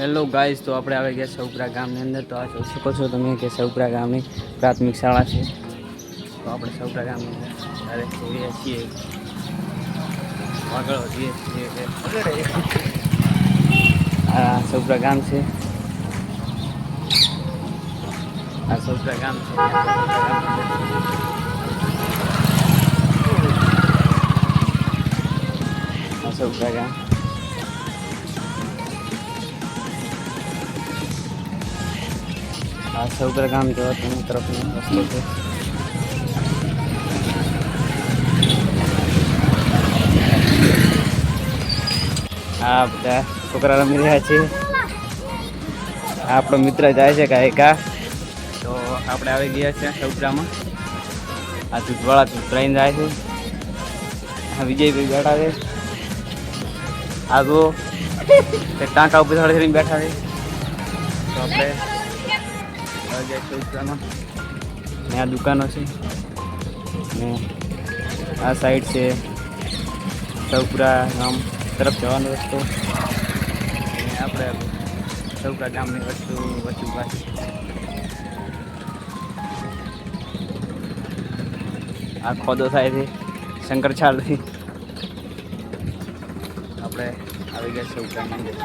Hello guys તો આપણે આવી ગયા સૌપરા ગામની અંદર. તો આ જોઈ શકો છો તમે કે સૌપરા ગામની પ્રાથમિક શાળા છે. તો આપણે સૌપરા ગામની અંદર ત્યારે જઈએ છીએ. આગળ વધીએ છીએ. આ સૌપરા ગામ છે. આ સૌપરા ગામ છે. સૌપરા ગામ. આ સૌપરા ગામ જવા તેની તરફનો રસ્તો છે. આ બધા છોકરા રમી રહ્યા છે. આપણો મિત્ર જાય છે ગાયકા તો આપણે આવી ગયા છીએ સૌપરામાં આ દૂધવાળા દૂધરાઈને જાય છે. આ વિજયભાઈ બેઠા છે. આ તો તે ટાંકા ઉપર બેઠા છે. તો આપણે ને આ દુકાનો છે. ને આ સાઈડ છે સૌપુરા ગામ તરફ જવાનો રસ્તો. આપણે સૌપુરા ગામની વસ્તુ વસ્તુ આ ખોદો થાય છે શંકરછાળથી આપણે આવી ગયા સૌપુરા મંદિર.